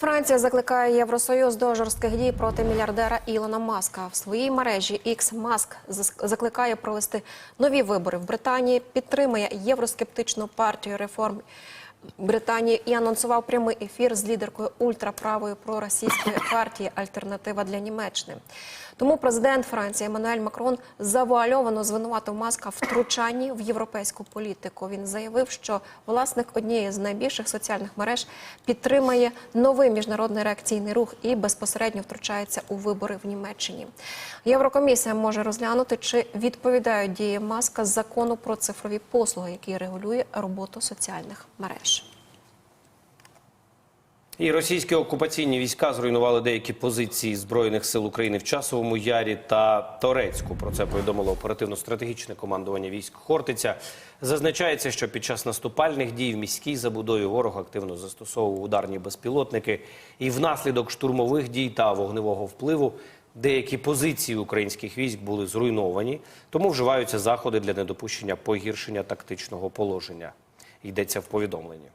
Франція закликає Євросоюз до жорстких дій проти мільярдера Ілона Маска. В своїй мережі X Маск закликає провести нові вибори в Британії, підтримує євроскептичну партію реформ Британії і анонсував прямий ефір з лідеркою ультраправої проросійської партії Альтернатива для Німеччини. Тому президент Франції Еммануель Макрон завуальовано звинуватив Маска втручанні в європейську політику. Він заявив, що власник однієї з найбільших соціальних мереж підтримає новий міжнародний реакційний рух і безпосередньо втручається у вибори в Німеччині. Єврокомісія може розглянути, чи відповідають дії Маска закону про цифрові послуги, який регулює роботу соціальних мереж. І російські окупаційні війська зруйнували деякі позиції збройних сил України в часовому ярі та Торецьку. Про це повідомило оперативно-стратегічне командування військ Хортиця. Зазначається, що під час наступальних дій в міській забудові ворог активно застосовував ударні безпілотники, і внаслідок штурмових дій та вогневого впливу деякі позиції українських військ були зруйновані, тому вживаються заходи для недопущення погіршення тактичного положення. Йдеться в повідомленні.